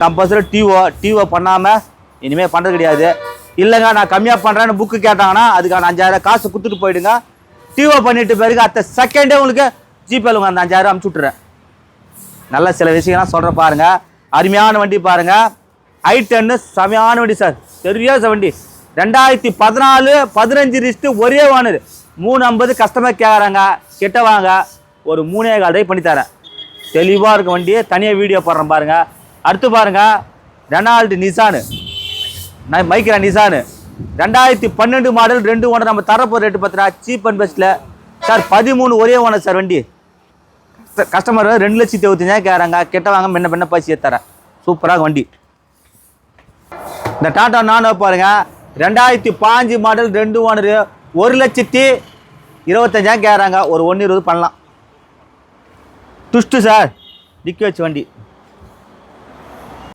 Compulsory DO DO பண்ணாமல் இனிமேல் பண்ணுறது கிடையாது. இல்லைங்க நான் கம்மியாக பண்ணுறேன்னு புக்கு கேட்டாங்கன்னா அதுக்கான அஞ்சாயிரம் காசு கொடுத்துட்டு போயிடுங்க. டிஓ பண்ணிட்டு பிறகு அத்த செகண்டே உங்களுக்கு ஜிபேல உங்கள் அந்த அஞ்சாயிரம் அமுச்சு விட்டுறேன். நல்ல சில விஷயம்லாம் சொல்கிறேன் பாருங்கள் அருமையான வண்டி பாருங்கள் ஐ டென்னு செமையான வண்டி சார். தெரியாத வண்டி. ரெண்டாயிரத்தி பதினாலு பதினஞ்சு ரிஸ்ட்டு ஒரே வானது மூணு ஐம்பது கஸ்டமர் கேட்குறாங்க கிட்ட வாங்க. ஒரு மூணே கால் ரூபாய் தெளிவாக இருக்க வண்டியை. தனியாக வீடியோ போடுறேன் பாருங்கள் அடுத்து பாருங்க ரெனால்டு நிசானு. நான் மைக்ரா நிசானு. ரெண்டாயிரத்தி பன்னெண்டு மாடல் ரெண்டு ஓனர் நம்ம தரப்போகிற ரேட்டு பார்த்தீங்கன்னா சீப் அண்ட் பெஸ்ட்டில் சார் பதிமூணு ஒரே ஓனர் சார் வண்டி. கஸ்டமர் ரெண்டு லட்சத்தி இருபத்தஞ்சாயிரம் கேட்குறாங்க கெட்ட வாங்க முன்ன பின்ன பேசி தரேன். சூப்பராக வண்டி. இந்த டாடா நானோ பாருங்க ரெண்டாயிரத்தி பாஞ்சு மாடல் ரெண்டு ஓனர் ஒரு லட்சத்தி இருபத்தஞ்சாயிரம் கேட்குறாங்க ஒரு ஒன்று இருபது பண்ணலாம். துஷ்டு சார் டிக்கி வச்சு வண்டி.